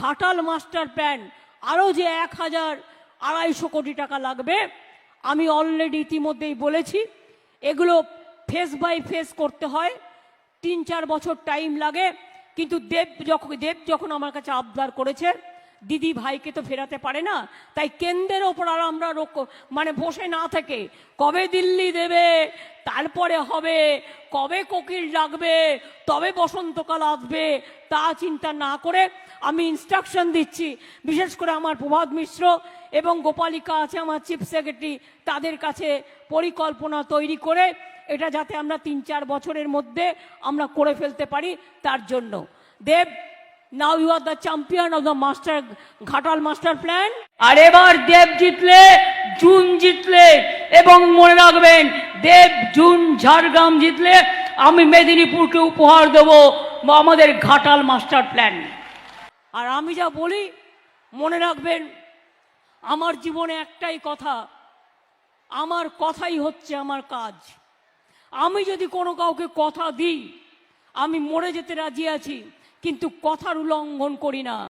Ghatal master plan আরও যে এক হাজার আড়াইশো কোটি টাকা লাগবে, আমি অলরেডি ইতিমধ্যেই বলেছি, এগুলো ফেস বাই ফেস করতে হয়। তিন, চার বছর টাইম লাগে, কিন্তু দেব যখন দেব যখন আমার কাছে আবদার করেছে, দিদি ভাইকে তো ফেরাতে পারে না, তাই কেন্দ্রের ওপর আর আমরা মানে বসে না থেকে, কবে দিল্লি দেবে, তারপরে হবে, কবে কোকিল ডাকবে, তবে বসন্তকাল আসবে, তা চিন্তা না করে আমি ইনস্ট্রাকশন দিচ্ছি। বিশেষ করে আমার প্রভাত মিশ্র এবং গোপালিকা আছে, আমার চিফ সেক্রেটারি তাদের কাছে পরিকল্পনা তৈরি করে এটা যাতে আমরা তিন চার বছরের মধ্যে আমরা করে ফেলতে পারি তার জন্য। Dev now you are the champion of the master Ghatal master plan আর এবার দেব জিতলে, জুন জিতলে এবং মনে রাখবেন, দেব জুন ঝাড়গ্রাম জিতলে আমি মেদিনীপুরকে উপহার দেবো আমাদের ঘাটাল মাস্টার প্ল্যান আর আমি যা বলি, মনে রাখবেন, আমার জীবনে একটাই কথা, আমার কথাই হচ্ছে আমার কাজ। আমি যদি কোনো কাউকে কথা দিই, আমি মরে যেতে রাজি আছি, কিন্তু কথার উল্লঙ্ঘন করি না।